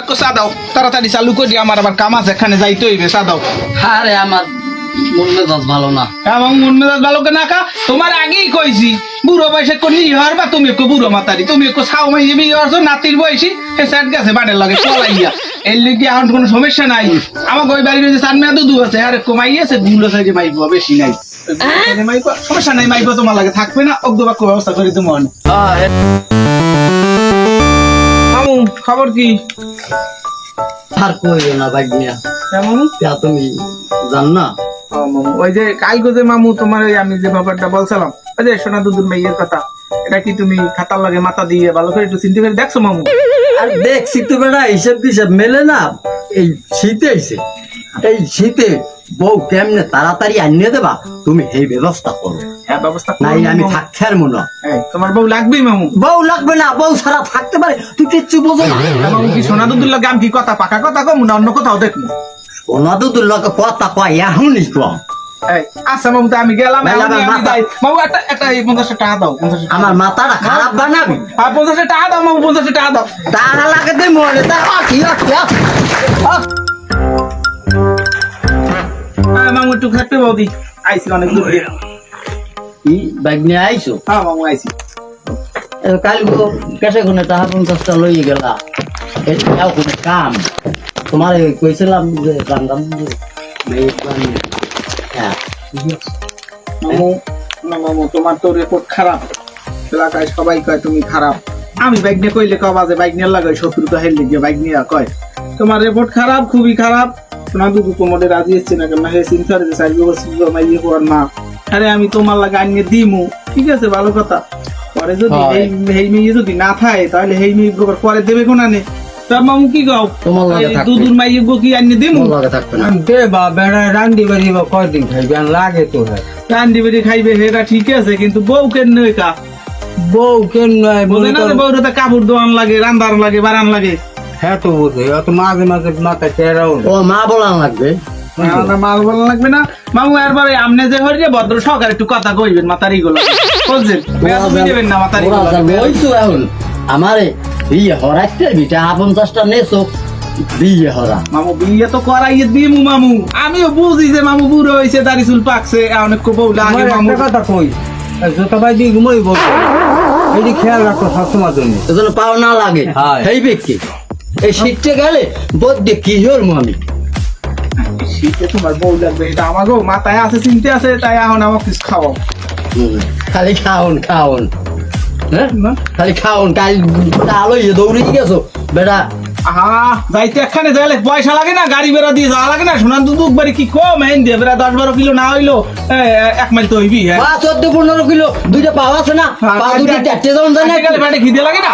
একটু চা দাও তাড়াতাড়ি চালু করি আমার আবার কাম আছে এখানে যাইতে হইবে চা দাও আরে আমার মন মেজাজ ভালো না। হ্যাঁ মন মেজাজ ভালো করে না তোমার আগেই কইছি বুড়ো বয়সে কোন ইহার বা তুমি একটু বুড়ো মাতারি তুমি একটু ছাও মাই যাবি ইহার নাতির বয়সী হে স্যাট গেছে বাড়ির লাগে চলাইয়া এর লিগে এখন কোনো সমস্যা নাই। আমার ওই বাড়ির যে চান মেয়া দুধু আছে আর কমাইয়াছে গুলো সাইজে মাইব বেশি নাই। মাইব সমস্যা নাই মাইব তোমার লাগে থাকবে না অগ্দ বাক্য ব্যবস্থা করে তোমার খবর কি? আর কইও না ভাই মিয়া তা তুমি জান না? ওই যে কালকে যে মামু তোমার ওই আমি যে ব্যাপারটা বলছিলাম ওই যে সোনা দুদুর মেয়ের কথা এটা কি তুমি খাতার লাগে মাথা দিয়ে ভালো করে একটু চিন্তা করে দেখছ মামু? আর দেখছি তো বেটা হিসেব হিসেব মেলে না। এই শীতে এই শীতে বউ কেমনে তাড়াতাড়ি আনিয়ে দেবা? তুমি এই ব্যবস্থা করো। হ্যাঁ ব্যবস্থা নাই আমি। থাকতে আর মনে তোমার বউ লাগবেই মামু। বউ লাগবে না বউ ছাড়া থাকতে পারে। তুই কিচ্ছু বোঝো না। হ্যাঁ, মামু কি সোনা দুদুর লাগে আমি কি কথা পাকা কথা কম না অন্য কোথাও দেখব? তো তোর লগে কথা কয় এখনই কম। আচ্ছা মামু তো আমি গেলাম। মামু একটা একটা এই পঞ্চাশটা টাকা দাও আমার মাথাটা খারাপ বানাবি? আর পঞ্চাশটা টাকা দাও মামু পঞ্চাশটা টাকা দাও। তারা লাগে মরে তা আইসি অনেক দূর কি? বাইক নিয়ে আইছো? হ্যাঁ মামু কাল কেসে কোনে তাহা পঞ্চাশটা লই গেলা। এটাও কোনো কাম। তোমার কইছিলাম যে হ্যাঁ। মামু তোমার তো রেকর্ড খারাপ। এলাকায় সবাই কয় তুমি খারাপ। আমি বাইক নিয়ে কইলে কবা যে বাইক নিয়ে লাগাই শত্রু তো হেললে গিয়ে বাইক নিয়ে কয়। তোমার রিপোর্ট খারাপ খুবই খারাপ। শোনা দুটো তোমাদের রাজি এসছে না কেন? হে চিন্তা যে সাইড বসছিল মাইয়ে হওয়ার না। আরে আমি তোমার লাগে আনিয়ে দিমু। ঠিক আছে ভালো কথা। পরে যদি। এই এই মেয়ে যদি না থাকে তাহলে এই মেয়ে গোবর পরে দেবে কোনা নে তার মামু কি গাও তোমার লগে থাকবে। দুদুর মাইয়ে গো কি আনিয়ে দিমু? তোমার লগে থাকবে না। দে বা বেড়া রান্দি বাড়ি বা কয়দিন খাইবে? আর লাগে তো হ্যাঁ রান্ডি বেড়ি খাইবে হেরা ঠিক আছে কিন্তু বউ কেন নয় কা? বউ কেন নয় বলে না বউর হাতে কাপড় দোয়ান লাগে রান্দার লাগে বারান লাগে। হ্যাঁ তো বোঝে অত মাঝে মাঝে মাথা ও মা বলান লাগবে। মাল বলা লাগবে না। মামু এরবারে আমনে যে হরিয়ে ভদ্র সহকারে একটু কথা কইবেন মাতারি গুলো বুঝছেন দেবেন না মাতারি গুলো লইছো এখন আমারে বিয়ে হরাইতে বিটা পঞ্চাশটা নেছো বিয়ে হরা। মামু বিয়ে তো করাইয়ে দিমু মামু। আমিও বুঝি যে মামু বুড়ো হয়েছে দাড়ি চুল পাকছে অনেক বউ লাগে মামু কথা কই জোতা বলব এই খেয়াল রাখো সবসময় জন্য। এজন্য পাও না লাগে। হয়। সেই ব্যক্তি এই শীতটা গেলে বদ্যে কি হল আমি? শীতে তোমার বউ লাগবে এটা আমাকেও মাথায় আছে চিনতে আছে তাই এখন আমাকে কিছু খাওয়াও। খালি খাওন খাওন। হ্যাঁ? খালি খাওন কাল আলো দৌড়ে গেছো বেটা। আহা যাইতে একখানে যাইলে পয়সা লাগে না গাড়ি বেড়া দিয়ে যাওয়া লাগে না? সোনার দুধ বাড়ি কি কম? হেন দিয়ে বেড়া দশ বারো কিলো না হইল এক মাইল তো হইবি হ্যাঁ। পা চোদ্দ পনেরো কিলো দুইটা পাওয়া আছে না? পা দুইটা চারটে জন জানে খিদে লাগে না?